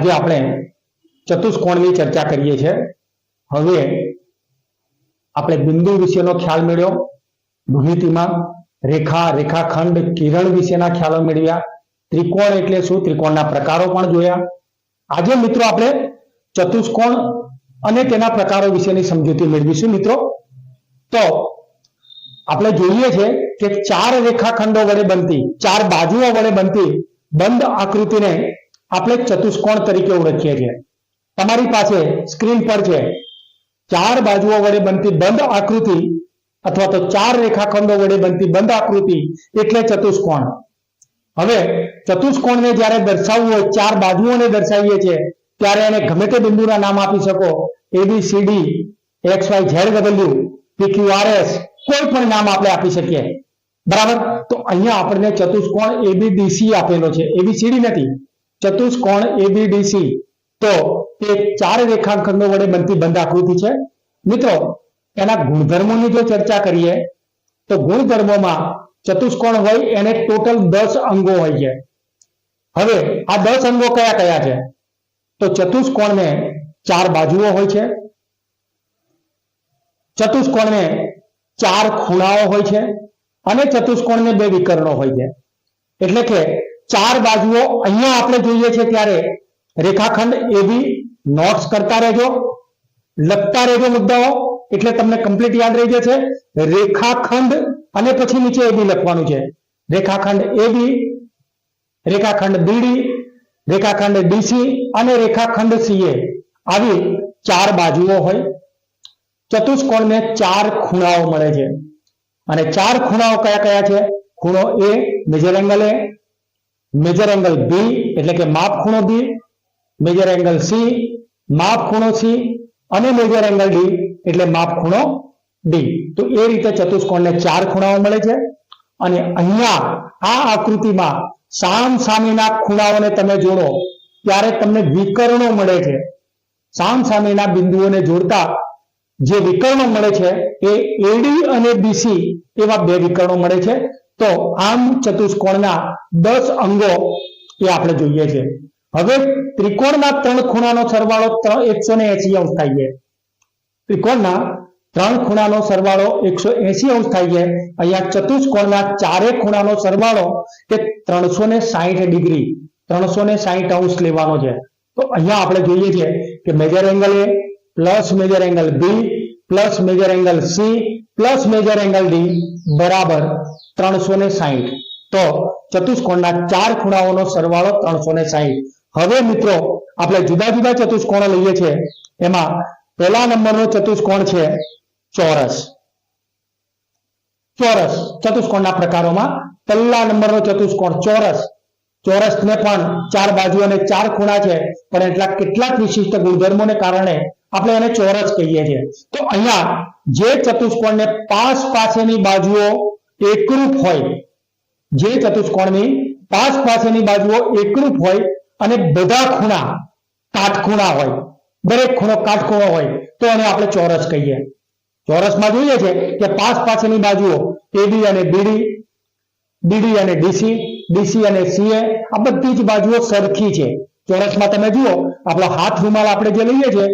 આજે આપણે ચતુષ્કોણની ચર્ચા કરીએ છીએ. હવે આપણે બિંદુ વિશેનો ખ્યાલ મેળવ્યો ભૂમિતિમાં રેખા, રેખાખંડ, કિરણ વિશેના ખ્યાલો મેળવ્યા. ત્રિકોણ એટલે શું? ત્રિકોણના પ્રકારો પણ જોયા. આજે મિત્રો આપણે ચતુષ્કોણ અને તેના પ્રકારો વિશેની સમજૂતી મેળવીશું મિત્રો. તો આપણે જોઈએ છે કે ચાર રેખાખંડો વડે બનતી, ચાર બાજુઓ વડે બનતી બંધ આકૃતિને આપણે ચતુષ્કોણ તરીકે ઓળખીએ છીએ. તમારી પાસે સ્ક્રીન પર છે. ચાર બાજુઓ વડે બનતી બંધ આકૃતિ અથવા તો ચાર રેખાખંડો વડે બનતી બંધ આકૃતિ એટલે ચતુષ્કોણ. હવે ચતુષ્કોણને જ્યારે દર્શાવવું હોય, ચાર બાજુઓને દર્શાવીએ છીએ, ત્યારે એને ગમે તે બિંદુના નામ આપી શકો. A B C D X Y Z W P Q R S કોઈ પણ નામ આપણે આપી શકીએ. બરાબર? તો અહીંયા આપણને ચતુષ્કોણ એબીડીસી આપેલો છે. એબીસીડી નથી. ચતુષ્કોણ એબીડીસી તો તે ચાર રેખાખંડો વડે બનતી બંધાકૃતિ છે. મિત્રો, એના ગુણધર્મોની જો ચર્ચા કરીએ, તો ગુણધર્મોમાં ચતુષ્કોણ હોય, એને ટોટલ દસ અંગો હોય છે. હવે આ દસ અંગો કયા કયા છે? તો ચતુષ્કોણને ચાર બાજુઓ હોય છે. ચતુષ્કોણને ચાર ખૂણાઓ હોય છે. અને ચતુષ્કોણને બે વિકર્ણો હોય છે. એટલે કે ચાર બાજુઓ અહીંયા આપણે જોઈએ છે ત્યારે રેખાખંડ એ બી નોટ્સ કરતા રહેજો, લખતા રહેજો મુદ્દાઓ, એટલે તમને કમ્પ્લીટ યાદ રહી જશે. રેખાખંડ અને પછી નીચે એ બી લખવાનું છે. રેખાખંડ એ બી, રેખાખંડ બીડી, રેખાખંડ ડીસી અને રેખાખંડ સીએ. આવી ચાર બાજુઓ હોય. ચતુષ્કોણને ચાર ખૂણાઓ મળે છે. અને ચાર ખૂણાઓ કયા કયા છે? ખૂણો A measure angle A measure angle B એટલે કે માપ ખૂણો બી મેજર એંગલ સી માપ ખૂણો સી અને મેજર એંગલ ડી એટલે માપ ખૂણો ડી તો એ રીતે ચતુષ્કોણને ચાર ખૂણાઓ મળે છે. અને અહીંયા આ આકૃતિમાં સામ સામેના ખૂણાઓને તમે જોડો, ત્યારે તમને વિકર્ણો મળે છે. સામ સામેના બિંદુઓને જોડતા જે વિકર્ણો મળે છે, એ એડી અને બીસી એવા બે વિકર્ણો મળે છે. તો આમ ચતુષ્કોણના દસ અંગો એ આપણે જોઈએ છે. હવે ત્રિકોણના ત્રણ ખૂણાનો સરવાળો એકસો ને એસી અંશ થાય ત્રિકોણના ત્રણ ખૂણાનો સરવાળો એકસો એસી અંશ થાય અહીંયા ચતુષ્કોણના ચારે ખૂણાનો સરવાળો કે ત્રણસો ને સાહીઠ ડિગ્રી, ત્રણસો ને સાહીઠ અંશ લેવાનો છે. તો અહીંયા આપણે જોઈએ છે કે measure angle A plus measure angle B plus measure angle C plus measure angle D બરાબર ત્રણસો ને સાહીઠ. તો ચતુષ્કોણના ચાર ખૂણાઓનો સરવાળો ત્રણસો ને સાહીઠ. હવે મિત્રો, આપણે જુદા જુદા ચતુષ્કોણો લઈએ છીએ. એમાં પહેલા નંબરનો ચતુષ્કોણ છે ચોરસ. ચોરસ ચતુષ્કોણના પ્રકારોમાં પહેલા નંબરનો ચતુષ્કોણ ચોરસ. ચોરસને પણ ચાર બાજુ અને ચાર ખૂણા છે, પણ એટલા કેટલાક વિશિષ્ટ ગુણધર્મોને કારણે આપણે એને ચોરસ કહીએ છીએ. તો અહીંયા જે ચતુષ્કોણને પાસ પાસેની બાજુઓ એકરૂપ હોય, જે ચતુષ્કોણની પાસ પાસેની બાજુઓ એકરૂપ હોય અને બધા ખૂણા કાટખૂણા હોય, દરેક ખૂણો કાટખૂણો હોય, તો એને આપણે ચોરસ કહીએ. ચોરસમાં જોઈએ છે કે પાસ પાસેની બાજુઓ એબી અને બીડી બીડી અને ડીસી ડીસી અને સીએ આ બધી જ બાજુઓ સરખી છે. ચોરસમાં તમે જુઓ, આપણો હાથ રૂમાલ આપણે જે લઈએ છીએ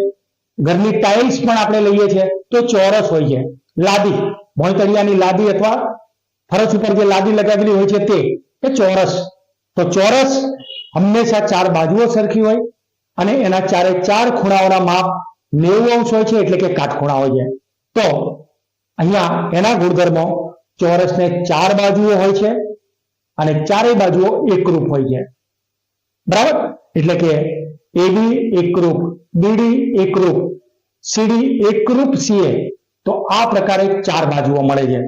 ઘરની ટાઇલ્સ પણ આપણે લઈએ છીએ તો ચોરસ હોય છે. લાદી, ભોંયતળિયાની લાદી અથવા ફરસ ઉપર જે લાદી લગાવેલી હોય છે તે ચોરસ. તો ચોરસ હંમેશા ચાર બાજુઓ સરખી હોય અને એના ચારે ચાર ખૂણાઓના માપ નેવું અંશ હોય છે એટલે કે કાટખૂણા હોય છે. તો અહીંયા એના ગુણધર્મો ચોરસને ચાર બાજુઓ હોય છે અને ચારેય બાજુઓ એકરૂપ હોય છે. બરાબર? એટલે કે એબી એકરૂપ બીડી એકરૂપ સીડી એકરૂપ સીએ તો આ પ્રકારે ચાર બાજુઓ મળે છે.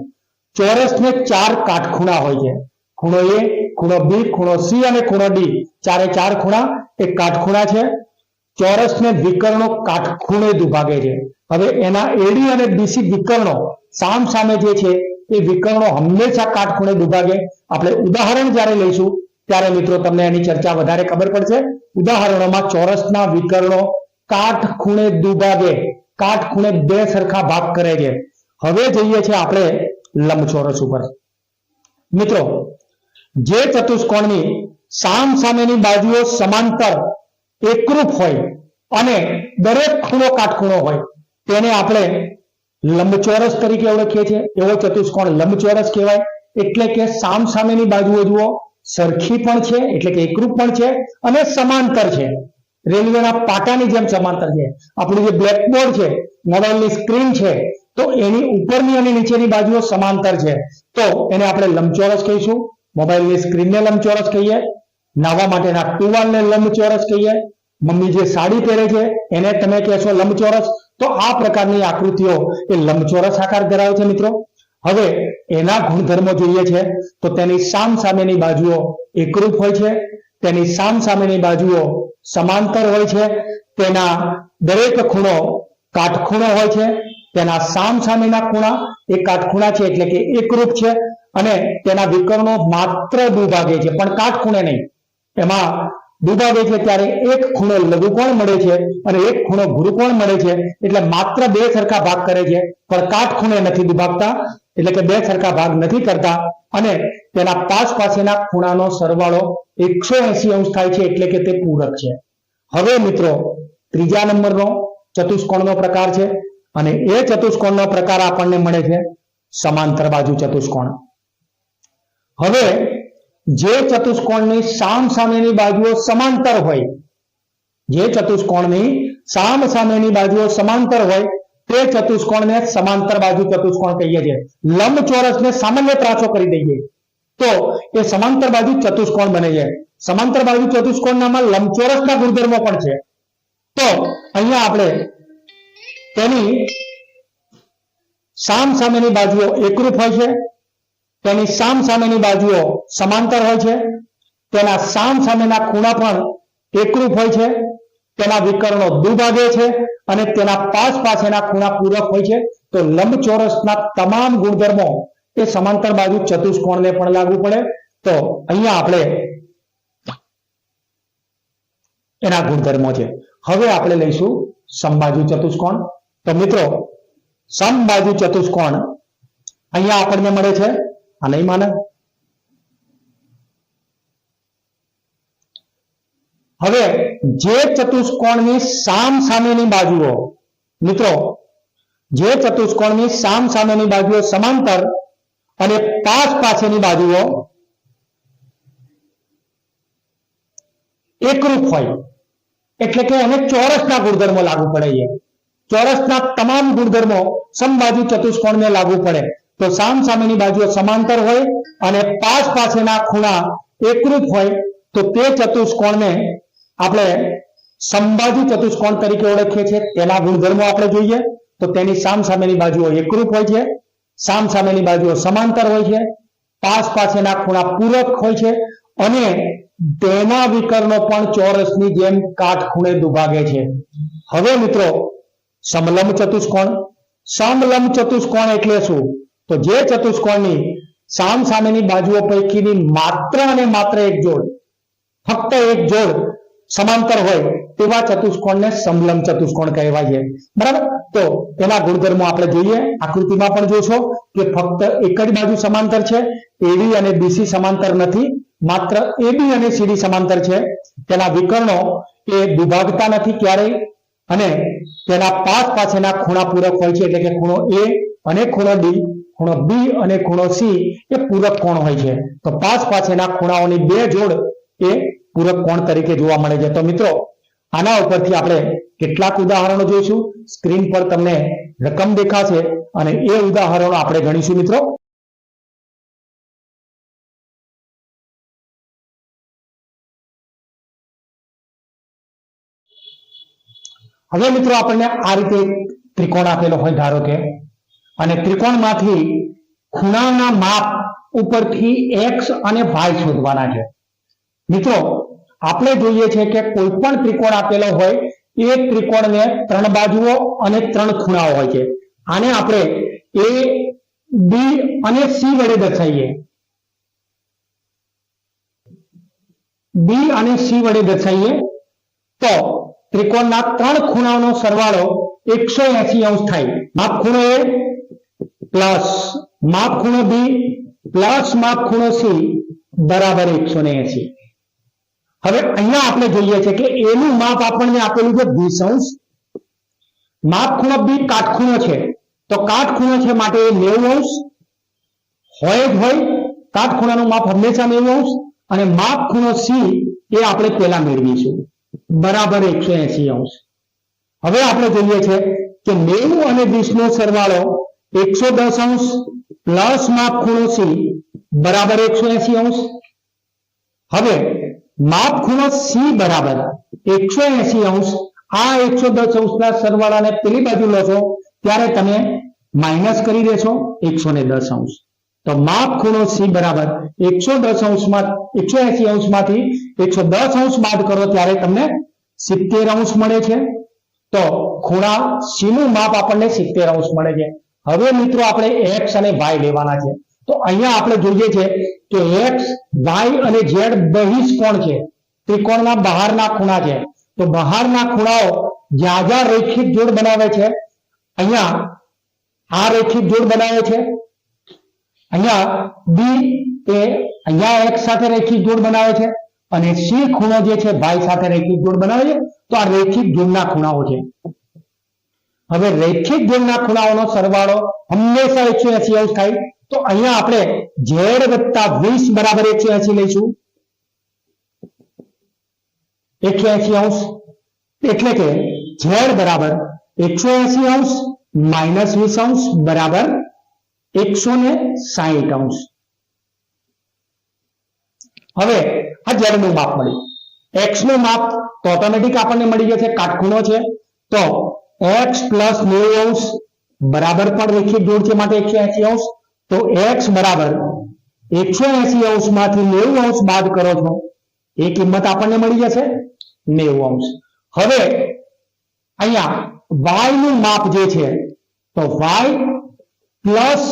ચોરસને ચાર કાટખૂણા હોય છે. ખૂણો એ ખૂણો બી ખૂણો સી અને ખૂણો ડી ચારે ચાર ખૂણા એ કાટખૂણા છે. ચોરસને વિકર્ણો કાટખૂણે દુભાગે છે. હવે એના એડી અને બીસી વિકર્ણો સામ સામે જે છે, એ વિકર્ણો હંમેશા કાટખૂણે દુભાગે. આપણે ઉદાહરણ જ્યારે લઈશું ત્યારે મિત્રો તમને એની ચર્ચા વધારે ખબર પડશે. ઉદાહરણોમાં ચોરસના વિકર્ણો કાટખૂણે દુભાગે કાટખૂણે બે સરખા ભાગ કરે છે. હવે જઈએ છીએ આપણે લંબચોરસ ઉપર. મિત્રો, જે ચતુષ્કોણની સામ સામેની બાજુઓ સમાંતર એકરૂપ હોય અને દરેક ખૂણો કાટખૂણો હોય, તેને આપણે લંબચોરસ તરીકે ઓળખીએ છીએ. એવો ચતુષ્કોણ લંબચોરસ કહેવાય. એટલે કે સામ સામેની બાજુઓ જુઓ સરખી પણ છે, એટલે કે એકરૂપ પણ છે અને સમાંતર છે. રેલવેના પાટાની જેમ સમાંતર છે. આપણું જે બ્લેકબોર્ડ છે મોબાઈલની સ્ક્રીન છે, તો એની ઉપરની અને નીચેની બાજુઓ સમાંતર છે. તો એને આપણે લંબચોરસ કહીશું. મોબાઈલની સ્ક્રીનને લંબચોરસ કહીએ. નાહવા માટેના ટુવાલને લંબચોરસ કહીએ. મમ્મી જે સાડી પહેરે છે, એને તમે કહેશો લંબચોરસ. તો આ પ્રકારની આકૃતિઓ એ લંબચોરસ આકાર ધરાવે છે મિત્રો. હવે એના ગુણધર્મો જોઈએ છે, તો તેની સામ સામેની બાજુઓ એકરૂપ હોય છે, તેની સામ સામેની બાજુઓ સમાંતર હોય છે, તેના દરેક ખૂણો કાટખૂણો હોય છે, તેના સામ સામેના ખૂણા એ કાટખૂણા છે એટલે કે એકરૂપ છે, અને તેના વિકર્ણો માત્ર દુભાગે છે, પણ કાટખૂણે નહીં. એમાં દુભાગે છે ત્યારે એક ખૂણો લઘુકોણ મળે છે અને એક ખૂણો ગુરુકોણ મળે છે, એટલે માત્ર બે સરખા ભાગ કરે છે, પણ કાટખૂણે નથી દુભાગતા એટલે કે બે સરખા ભાગ નથી કરતા અને તેના પાસ પાસેના ખૂણાનો સરવાળો એકસો એસી અંશ થાય છે એટલે કે તે પૂરક છે. હવે મિત્રો, ત્રીજા નંબરનો ચતુષ્કોણનો પ્રકાર છે અને એ ચતુષ્કોણનો પ્રકાર આપણને મળે છે સમાંતર બાજુ ચતુષ્કોણ. હવે જે ચતુષ્કોણની સામ સામેની બાજુઓ સમાંતર હોય, જે ચતુષ્કોણની સામ સામેની બાજુઓ સમાંતર હોય તે ચતુષ્કોણને સમાંતર બાજુ ચતુષ્કોણ કહીએ છીએ. લંબચોરસને સામાન્ય ત્રાસો કરી દઈએ. તો એ સમાંતર બાજુ ચતુષ્કોણ બને છે. સમાંતર બાજુ ચતુષ્કોણનામાં લંબચોરસના ગુણધર્મો પણ છે. તો અહીંયા આપણે તેની સામ સામેની બાજુઓ એકરૂપ હોય છે. તેની સામ સામેની બાજુઓ સમાંતર હોય છે. તેના સામ સામેના ખૂણા પણ એકરૂપ હોય છે. તેના વિકર્ણો દુભાગે છે અને તેના પાસ પાસેના ખૂણા પૂરક હોય છે. તો લંબચોરસના તમામ ગુણધર્મો એ સમાંતર બાજુ ચતુષ્કોણને પણ લાગુ પડે. તો અહીંયા આપણે એના ગુણધર્મો છે. હવે આપણે લઈશું સમબાજુ ચતુષ્કોણ. તો મિત્રો, સમબાજુ ચતુષ્કોણ અહીંયા આપણને મળે છે. આ નહીં માને? હવે જે ચતુષ્કોણની સામ સામેની બાજુઓ, મિત્રો, જે ચતુષ્કોણની સામ સામેની બાજુઓ સમાંતર અને પાસ પાસેની બાજુઓ એકરૂપ હોય. એટલે કે એને ચોરસના ગુણધર્મો લાગુ પડે છે. ચોરસના તમામ ગુણધર્મો સમબાજુ ચતુષ્કોણને લાગુ પડે. તો સામ સામેની બાજુઓ સમાંતર હોય અને પાસ પાસેના ખૂણા એકરૂપ હોય, તો તે ચતુષ્કોણને આપણે સમબાજુ ચતુષ્કોણ તરીકે ઓળખીએ છીએ. તેના ગુણધર્મો આપણે જોઈએ, તો તેની સામ સામેની બાજુઓ એકરૂપ હોય છે, સામ સામેની બાજુઓ સમાંતર હોય છે, પાસ પાસેના ખૂણા પૂરક હોય છે, અને તેના વિકર્ણો પણ ચોરસની જેમ કાટખૂણે દુભાગે છે. હવે મિત્રો, સમલંબ ચતુષ્કોણ. સમલંબ ચતુષ્કોણ એટલે શું? તો જે ચતુષ્કોણની સામ સામેની બાજુઓ પૈકીની માત્ર અને માત્ર એક જોડ, ફક્ત એક જોડ સમાંતર હોય તેવા ચતુષ્કોણને સમલંબ ચતુષ્કોણ કહેવાય છે. બરાબર? તો તેના ગુણધર્મો આપણે જોઈએ. આકૃતિમાં પણ જોશો કે ફક્ત એક જ બાજુ સમાંતર છે. એડી અને બીસી સમાંતર નથી. માત્ર એબી અને સીડી સમાંતર છે. તેના વિકર્ણો એ વિભાગતા નથી ક્યારેય. અને તેના પાસ પાસેના ખૂણા પૂરક હોય છે. એટલે કે ખૂણો એ અને ખૂણો ડી ખૂણો બી અને ખૂણો સી એ પૂરક કોણ હોય છે. તો પાસ પાસેના ખૂણાઓની બે જોડ એ પૂરક કોણ તરીકે જોવા મળે છે? તો મિત્રો, આના ઉપરથી આપણે કેટલાક ઉદાહરણો જોઈશું. સ્ક્રીન પર તમને રકમ દેખાશે અને એ ઉદાહરણો આપણે ગણીશું મિત્રો. હવે મિત્રો, આપણને આ રીતે ત્રિકોણ આપેલો હોય, ધારો કે, અને ત્રિકોણમાંથી ખૂણાના માપ ઉપરથી એક્સ અને વાય શોધવાના છે. મિત્રો આપણે જોઈએ છે કે કોઈ પણ ત્રિકોણ આપેલો હોય એ ત્રિકોણને ત્રણ બાજુઓ અને ત્રણ ખૂણાઓ હોય છે. આને આપણે એ બી અને સી વડે દર્શાવીએ. બી અને સી વડે દર્શાવીએ. તો ત્રિકોણના ત્રણ ખૂણાઓનો સરવાળો એકસો એસી અંશ થાય. માપ ખૂણો એ પ્લસ માપ ખૂણો બી પ્લસ માપ ખૂણો સી બરાબર એકસો ને એસી. હવે અહીંયા આપણે જોઈએ છે કે એનું માપ આપણને આપેલું છે વીસ અંશ માપ ખૂણો બી કાટખૂણો છે. તો કાટખૂણો છે માટે એ નેવું અંશ. હોય જ હોય કાટખૂણાનું માપ હંમેશા નેવું અંશ. અને માપ ખૂણો સી એ આપણે પેલા મેળવીશું. બરાબર એકસો એસી અંશ. હવે આપણે જોઈએ છે કે નેવું અને વીસ નો સરવાળો એકસો દસ અંશ પ્લસ માપ ખૂણો સી બરાબર એકસો એસી અંશ. હવે માપ ખૂણો સી બરાબર એકસો એસી અંશ. આ એકસો દસ અંશના સરવાળાને પેલી બાજુ લો છો ત્યારે તમે માઇનસ કરી દેશો એકસો ને દસ અંશ. તો માપ ખૂણો સી બરાબર એકસો દસ અંશમાં, એકસો એસી અંશમાંથી એકસો દસ અંશ બાદ કરો ત્યારે તમને સિત્તેર અંશ મળે છે. તો ખૂણા સી નું માપ આપણને સિત્તેર અંશ મળે છે. હવે મિત્રો આપણે એક્સ અને વાય લેવાના છે. તો અહીંયા આપણે જોઈએ છે કે એક્સ વાય અને ઝેડ બહિષ્કોણ છે. ત્રિકોણના બહારના ખૂણા છે. તો બહારના ખૂણાઓ જ્યાં રેખિત જોડ બનાવે છે, અહીંયા આ રેખિત જોડ બનાવે છે. અહીંયા બી એ અહીંયા એક્સ સાથે રેખિત જોડ બનાવે છે અને સી ખૂણો જે છે ભાઈ સાથે રેખિત જોડ બનાવે છે. તો આ રેખિત જોડના ખૂણાઓ છે. હવે રેખિત જોડના ખૂણાઓનો સરવાળો હંમેશા એકસો એસી અંશ થાય. તો અહીંયા આપણે ઝેડ વત્તા વીસ બરાબર એકસો એસી લઈશું. એકસો એસી અંશ, એટલે કે ઝેડ બરાબર એકસો એસી અંશ માઇનસ વીસ અંશ બરાબર એકસો ને સાહીઠ અંશ. હવે આ ઝેડનું માપ મળ્યું. એક્સનું માપ તો ઓટોમેટિક આપણને મળી જશે, કાટખૂણો છે. તો એક્સ પ્લસ નેવું અંશ બરાબર પણ રેખીય જોડ છે માટે એકસો એસી અંશ. તો એક્સ બરાબર એકસો એસી અંશમાંથી નેવું અંશ બાદ કરો છો. એ કિંમત આપણને મળી જશે નેવું અંશ. હવે અહીંયા વાયનું માપ જે છે, તો વાય પ્લસ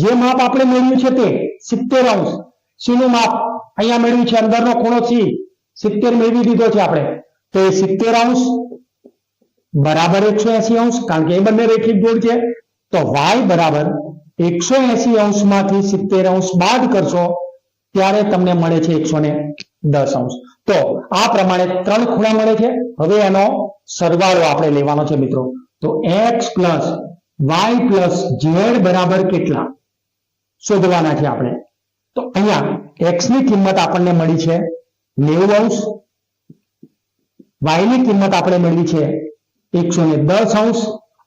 જે માપ આપણે મેળવ્યું છે તે સિત્તેર અંશ. સીનું માપ અહીંયા મેળવ્યું છે અંદરનો ખૂણો સી. સિત્તેર મેળવી દીધો છે આપણે. તો એ સિત્તેર અંશ બરાબર એકસો એસી અંશ, કારણ કે એ બંને રેખિક જોડ છે. તો વાય બરાબર એકસો એસી અંશમાંથી સિત્તેર અંશ બાદ કરશો, ત્યારે તમને મળે છે એકસો ને દસ અંશ. તો આ પ્રમાણે ત્રણ ખૂણા મળે છે. હવે એનો સરવાળો આપણે લેવાનો છે મિત્રો. તો X plus Y plus Z બરાબર કેટલા? શોધવાના છે આપણે. તો અહીંયા એક્સની કિંમત આપણને મળી છે નેવું અંશ. વાયની કિંમત આપણે મેળવી છે એકસો ને દસ અંશ.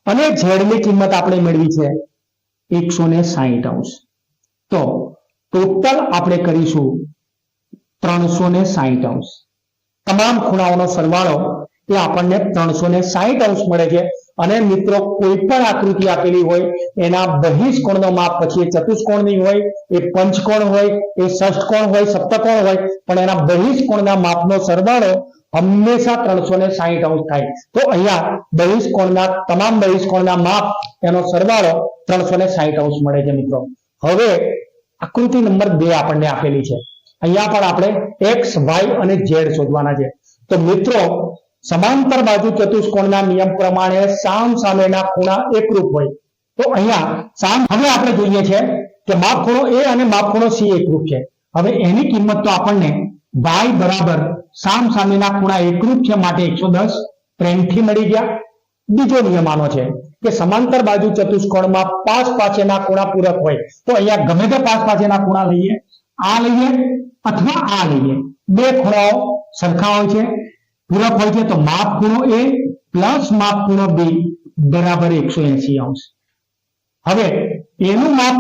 અને ઝેડની કિંમત આપણે મેળવી છે એકસો ને સાહીઠ અંશ. તો ટોટલ આપણે કરીશું ત્રણસો ને સાહીઠ અંશ. તમામ ખૂણાઓનો સરવાળો એ આપણને ત્રણસો ને સાહીઠ અંશ મળે છે. અને મિત્રો, કોઈ પણ આકૃતિ આપેલી હોય, એના બહિષ્કોણનો માપ પછી એ ચતુષ્કોણની હોય, એ પંચકોણ હોય, એ ષષ્ઠકોણ હોય, સપ્તકોણ હોય, પણ એના બહિષ્કોણના માપનો સરવાળો હંમેશા ત્રણસો ને સાહીઠ અંશ થાય. તો અહીંયા બહિષ્કોણના, તમામ બહિષ્કોણના માપ, એનો સરવાળો ત્રણસો ને સાહીઠ અંશ મળે છે મિત્રો. હવે આકૃતિ નંબર બે આપણને આપેલી છે. અહીંયા પણ આપણે એક્સ, વાય અને ઝેડ શોધવાના છે. તો મિત્રો, સમાંતર બાજુ ચતુષ્કોણના નિયમ પ્રમાણે સામ સામેના ખૂણા એકરૂપ હોય. તો અહીંયા સામ, હવે આપણે જોઈએ છે કે માપ ખૂણો એ અને માપ ખૂણો સી એકરૂપ છે. હવે એની કિંમત તો આપણને વાય બરાબર સામ સામેના ખૂણા એકરૂપ છે માટે એકસો દસ પ્રેમથી મળી ગયા. બીજો નિયમ આનો છે કે સમાંતર બાજુ ચતુષ્કોણમાં પાંચ પાસેના ખૂણા પૂરક હોય તો અહીંયા ગમે તે પાંચ પાસેના ખૂણા લઈએ. આ લઈએ અથવા આ લઈએ. બે ખૂણાઓ સરખા હોય છે. પૂરક હોય છે તો માપ ખૂણો એ પ્લસ માપ ખૂણો બી બરાબર એકસો એસી અંશ. હવે એનું માપ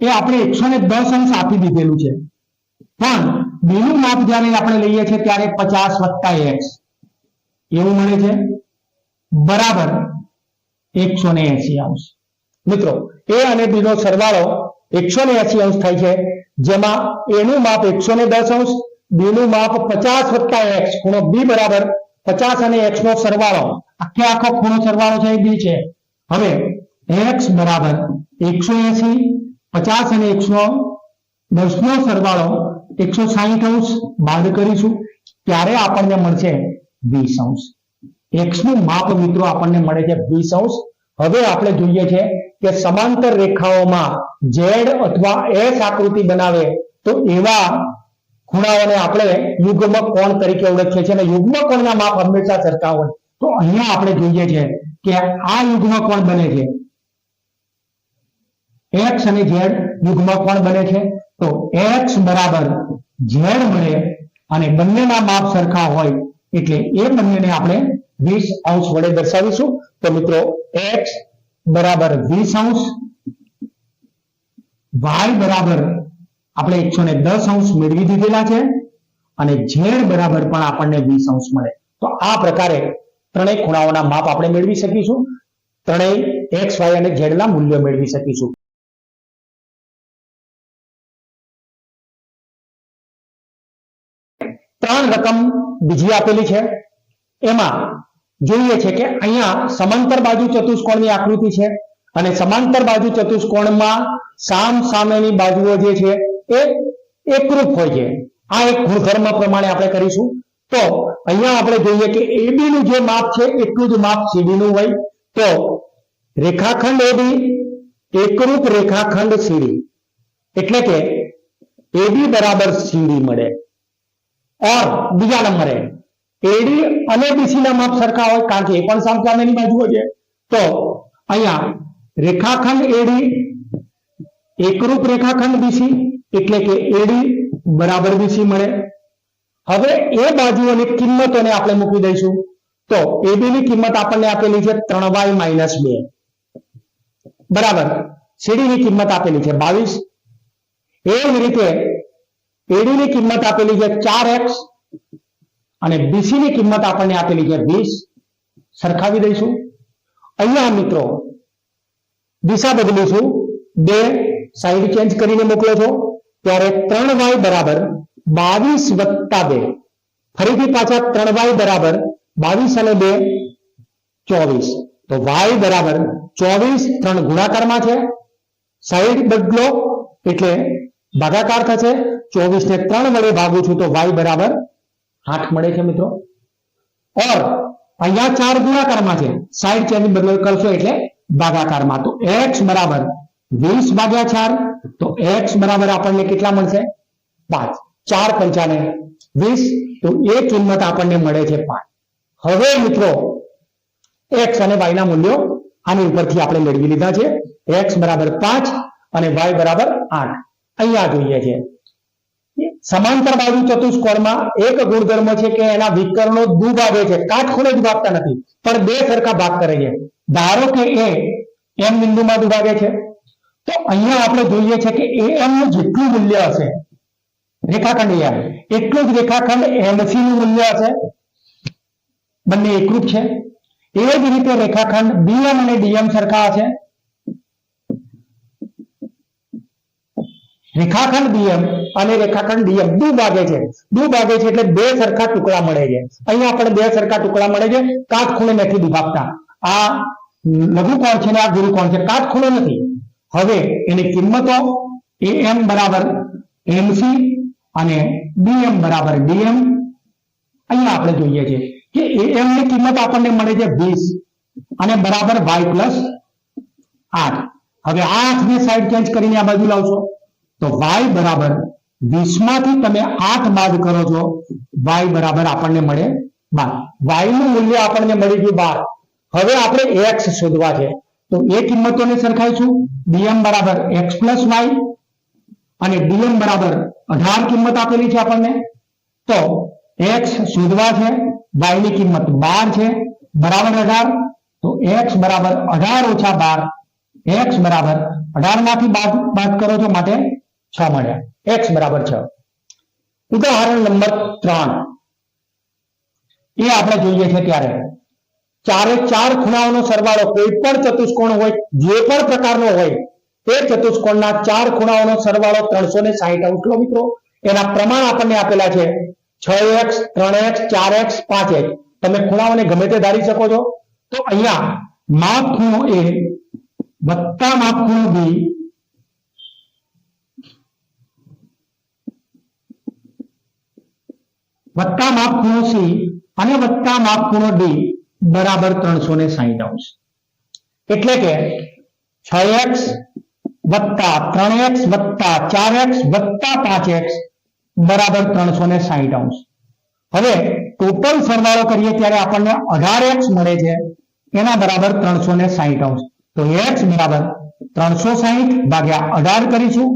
એ આપણે એકસો ને દસ અંશ આપી દીધેલું છે. પણ બીનું માપ જ્યારે આપણે લઈએ છીએ ત્યારે પચાસ વત્તા એક્સ. એવું મળે છે? બરાબર એકસો ને એસી અંશ. મિત્રો, એ અને બી નો સરવાળો એકસો ને એસી અંશ થાય છે, જેમાં એનું માપ એકસો ને દસ અંશ બી નું માપ પચાસ વત્તા એક્સ, ખૂણો બી બરાબર પચાસ અને એક્સ નો સરવાળો. આખે આખો ખૂણો સરવાળો છે, એ બી છે. હવે એક્સ બરાબર એકસો એસી, પચાસ અને એકસો દસ નો સરવાળો એકસો સાહીઠ અંશ બાદ કરીશું, ત્યારે આપણને મળશે વીસ અંશ. એક્સનું માપ મિત્રો આપણને મળે છે વીસ અંશ. હવે આપણે જોઈએ છે કે સમાંતર રેખાઓમાં ઝેડ અથવા એસ આકૃતિ બનાવે તો એવા ખૂણાઓને આપણે યુગ્મ કોણ તરીકે ઓળખીએ છીએ. અને યુગ્મ કોણના માપ હંમેશા સરખા હોય. તો અહીંયા આપણે જોઈએ છે કે આ યુગ્મ કોણ બને છે? એક્સ અને ઝેડ યુગ્મ કોણ બને છે? તો એક્સ બરાબર ઝેડ મળે અને બંનેના માપ સરખા હોય એટલે એ બંનેને આપણે વીસ અંશ વડે દર્શાવીશું. તો મિત્રો એક્સ બરાબર વીસ અંશ વાય બરાબર આપણે એકસો ને દસ અંશ મેળવી દીધેલા છે અને ઝેડ બરાબર પણ આપણને વીસ અંશ મળે. તો આ પ્રકારે ત્રણેય ખૂણાઓના માપ આપણે મેળવી શકીશું. ત્રણેય એક્સ વાય અને ઝેડ ના મૂલ્યો મેળવી શકીશું. રકમ બીજી આપેલી છે. એમાં જોઈએ છે કે અહીંયા સમાંતર બાજુ ચતુષ્કોણની આકૃતિ છે અને સમાંતર બાજુ ચતુષ્કોણમાં સામ સામેની બાજુઓ જે છે એ એકરૂપ હોય છે. આ એક ગુણધર્મ પ્રમાણે આપણે કરીશું. તો અહીંયા આપણે જોઈએ કે એબી નું જે માપ છે એટલું જ માપ સીડી નું હોય. તો રેખાખંડ એબી એકરૂપ રેખાખંડ સીડી એટલે કે એબી બરાબર સીડી મળે. ઓર બીજા નંબરે એડી અને બીસી ના માપ સરખા હોય, કારણ કે એ પણ સામસામેની બાજુઓ છે. તો અહીંયા રેખાખંડ એડી એકરૂપ રેખાખંડ બીસી એટલે કે એડી બરાબર બીસી મળે. હવે એ બાજુઓની કિંમતોને આપણે મૂકી દઈશું. તો એબી ની કિંમત આપણને આપેલી છે ત્રણ વાય માઇનસ બે. બરાબર. સીડી ની કિંમત આપેલી છે બાવીસ. એ રીતે એડી ની કિંમત આપેલી છે ચાર એક્સ અને બીસી ની કિંમત આપણને આપેલી છે વીસ. સરખાવી દઈશું. અહીંયા મિત્રો દિશા બદલીશું. બે સાઈડ ચેન્જ કરીને મોકલો છો. ત્યારે ત્રણ વાય બરાબર બાવીસ વત્તા બે. ફરીથી પાછા ત્રણ વાય બરાબર બાવીસ અને બે, ચોવીસ. તો વાય બરાબર ચોવીસ ત્રણ ગુણાકારમાં છે. સાઈડ બદલો એટલે ભાગાકાર થશે. ચોવીસ ને ત્રણ વડે ભાગું છું તો વાય બરાબર આઠ મળે છે મિત્રો. ઓર અહીંયા ચાર ગુણાકારમાં છે. સાઈડ ચેન્જ બદલ કરશો એટલે ભાગાકારમાં. તો એક્સ બરાબર વીસ ભાગ્યા ચાર, તો એક્સ બરાબર આપણને કેટલા મળશે? પાંચ. ચાર પંચાને વીસ, તો એ કિંમત આપણને મળે છે પાંચ. હવે મિત્રો એક્સ અને વાય ના મૂલ્યો આની ઉપરથી આપણે મેળવી લીધા છે. એક્સ બરાબર પાંચ અને વાય બરાબર આઠ. અહીંયા જોઈએ છે. સમાંતર બાજુ ચતુષ્કોણમાં એક ગુણધર્મ છે કે એના વિકર્ણો દુભાગે છે. કાટખૂણે દુભાગતા નથી, પણ બે સરખા ભાગ કરે છે. ધારો કે એ એમ બિંદુમાં દુભાગે છે, તો અહીંયા આપણે જોઈએ છે કે એ એમ નું જેટલું મૂલ્ય હશે, રેખાખંડ એમ એટલું જ રેખાખંડ એમસી નું મૂલ્ય હશે. બંને એકરૂપ છે. એ જ રીતે રેખાખંડ બીએમ અને ડીએમ સરખા હશે. રેખાખંડ બીએમ અને રેખાખંડ ડીએમ દુ ભાગે છે. દુ ભાગે છે એટલે બે સરખા ટુકડા મળે છે. અહીંયા આપણે બે સરખા ટુકડા મળે છે. કાટખૂણે નથી દુભાગતા આ લઘુ કોણ છે ને આ ગુરુ કોણ છે? કાટખૂણો નથી. હવે એની કિંમતો એમ બરાબર એમસી અને ડીએમ બરાબર ડીએમ. અહીંયા આપણે જોઈએ છે કે એમ ની કિંમત આપણને મળે છે વીસ અને બરાબર વાય પ્લસ આઠ. હવે આ આઠને સાઈડ ચેન્જ કરીને આ બાજુ લાવશો. તો વાય બરાબર વીસમાંથી તમે આઠ બાદ કરો છો વાય બરાબર આપણને મળે બાર. વાયનું મૂલ્ય આપણને મળી ગયું બાર. હવે આપણે એક્સ શોધવા છે. તો એ કિંમતોને સરખાઈશું ડીએમ બરાબર એક્સ પ્લસ વાય અને ડીએમ બરાબર અઢાર કિંમત આપેલી છે આપણને. તો એક્સ શોધવા છે વાયની કિંમત બાર છે, બરાબર અઢાર. તો એક્સ બરાબર અઢાર ઓછા બાર. એક્સ બરાબર અઢારમાંથી બાદ બાદ કરો છો માટે છ મળ્યા. એક્સ બરાબર છ. ઉદાહરણ નંબર ત્રણ. એ આપણે જોઈએ છે ત્યારે. ચારે ચાર ખૂણાઓનો સરવાળો કોઈ પણ ચતુષ્કોણ હોય, જે પણ પ્રકારનો હોય તે ચતુષ્કોણના ચાર ખૂણાઓનો સરવાળો ત્રણસો ને સાહીઠ લો મિત્રો. એના પ્રમાણ આપણને આપેલા છે છ એક્સ, ત્રણ એક્સ, ચાર એક્સ, પાંચ એક્સ. તમે ખૂણાઓને ગમે તે ધારી શકો છો. તો અહીંયા માપ ખૂણો એ વત્તા માપ ખૂણો બી વત્તા માપ ખૂણો સી અને વત્તા માપ ખૂણો ડી બરાબર ત્રણસો ને સાહીઠ અંશ. એટલે કે છ એક્સ વત્તા ત્રણ એક્સ વત્તા ચાર એક્સ વત્તા પાંચ એક્સ બરાબર ત્રણસો ને સાહીઠ અંશ. હવે ટોટલ સરવાળો કરીએ ત્યારે આપણને અઢાર એક્સ મળે છે. એના બરાબર ત્રણસો ને સાહીઠ અંશ. તો એક્સ બરાબર ત્રણસો સાહીઠ ભાગ્યા અઢાર કરીશું.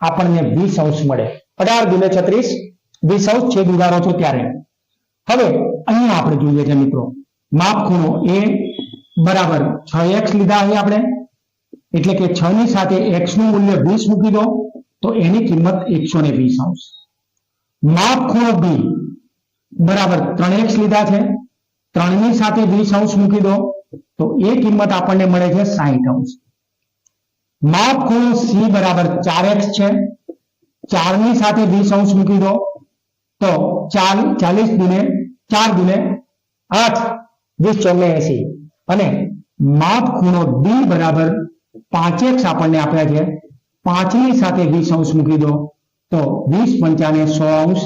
આપણને વીસ અંશ મળે. અઢાર ગુને છત્રીસ વીસ અંશ છેદ ઉધારો છો ત્યારે. હવે અહીંયા આપણે જોઈએ છે મિત્રો માપ ખૂણો એ બરાબર છ એક્સ લીધા અહીં આપણે. એટલે કે છ ની સાથે એક્સનું મૂલ્ય વીસ મૂકી દો, તો એની કિંમત એકસો ને વીસ અંશ માપ ખૂણો બી બરાબર ત્રણ એક્સ લીધા છે, ત્રણની સાથે વીસ અંશ મૂકી દો, તો એ કિંમત આપણને મળે છે સાહીઠ અંશ માપ ખૂણો સી બરાબર ચાર એક્સ છે ચારની સાથે વીસ અંશ મૂકી દો તો ચાર ચાલીસ દુને ચાર દુને આઠ, વીસ ચોને એસી. અને માપ ખૂણો ડી બરાબર પાંચેક આપણને આપ્યા છે. પાંચની સાથે વીસ અંશ મૂકી દો. તો વીસ પંચાને સો અંશ.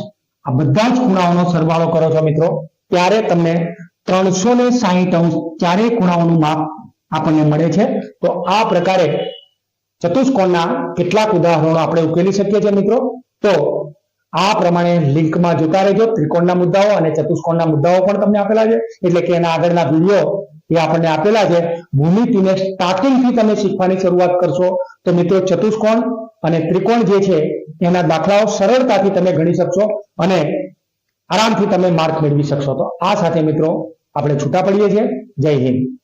આ બધા જ ખૂણાઓનો સરવાળો કરો છો મિત્રો. ત્યારે તમને ત્રણસો ને સાહીઠ અંશ ચારેય ખૂણાઓનું માપ આપણને મળે છે. તો આ પ્રકારે ચતુષ્કોણના કેટલાક ઉદાહરણો આપણે ઉકેલી શકીએ છીએ મિત્રો. તો આ પ્રમાણે લિંકમાં જોતા રહેજો. ત્રિકોણના મુદ્દાઓ અને ચતુષ્કોણના મુદ્દાઓ પણ તમને આપેલા છે. એટલે કે એના આગળના વીડિયો એ આપણને આપેલા છે. ભૂમિતિને સ્ટાર્ટિંગથી તમે શીખવાની શરૂઆત કરશો. તો મિત્રો, ચતુષ્કોણ અને ત્રિકોણ જે છે, એના દાખલાઓ સરળતાથી તમે ગણી શકશો અને આરામથી તમે માર્ક મેળવી શકશો. તો આ સાથે મિત્રો, આપણે છૂટા પડીએ છીએ. જય હિન્દ.